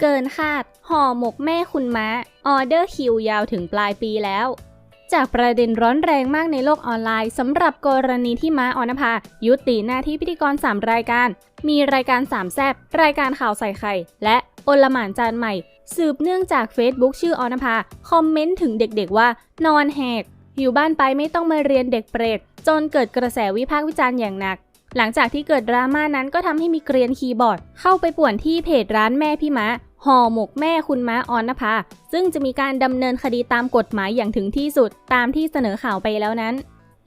เกินคาด ห่อหมกแม่คุณม้าออเดอร์คิวยาวถึงปลายปีแล้วจากประเด็นร้อนแรงมากในโลกออนไลน์สำหรับกรณีที่ม้าออนภา ยุติหน้าที่พิธีกร 3 รายการ มีรายการสามแซบรายการข่าวใส่ไข่ และโอลหมานจานใหม่ สืบเนื่องจาก Facebook ชื่อออนภา คอมเมนต์ถึงเด็กๆว่า นอนแหก อยู่บ้านไปไม่ต้องมาเรียนเด็กเปรต จนเกิดกระแสวิพากษ์วิจารณ์อย่างหนัก หลังจากที่เกิดดราม่านั้นก็ทำให้มีเกรียนคีย์บอร์ด เข้าไปป่วนที่เพจร้านแม่พี่ม้า ห่อหมกแม่คุณม้าออนนภาซึ่งจะมีการดำเนินคดีตามกฎหมายอย่างถึงที่สุดตามที่เสนอข่าวไปแล้วนั้น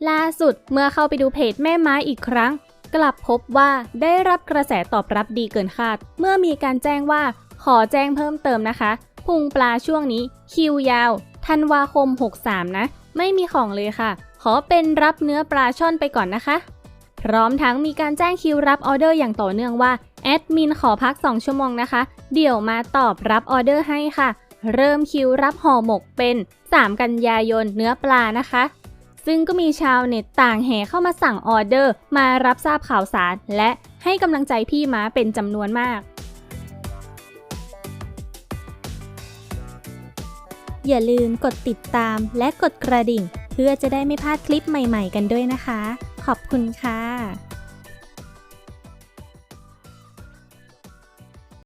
ล่าสุดเมื่อเข้าไปดูเพจแม่ม้าอีกครั้ง กลับพบว่าได้รับกระแสตอบรับดีเกินคาด เมื่อมีการแจ้งว่า ขอแจ้งเพิ่มเติมนะคะ พุงปลาช่วงนี้ คิวยาวธันวาคม 63 นะ ไม่มีของเลยค่ะ ขอเป็นรับเนื้อปลาช่อนไปก่อนนะคะ พร้อมทั้งมีการแจ้งคิวรับออเดอร์อย่างต่อเนื่องว่า แอดมินขอพัก 2 ชั่วโมงนะคะ เดี๋ยวมาตอบรับออเดอร์ให้ค่ะ เริ่มคิวรับห่อหมกเป็น 3 กันยายนเนื้อปลานะคะ ซึ่งก็มีชาวเน็ตต่างแห่เข้ามาสั่งออเดอร์ มารับทราบข่าวสาร และให้กำลังใจพี่ม้าเป็นจำนวนมาก อย่าลืมกดติดตามและกดกระดิ่ง เพื่อจะได้ไม่พลาดคลิปใหม่ ๆ กันด้วยนะคะ ขอบคุณค่ะ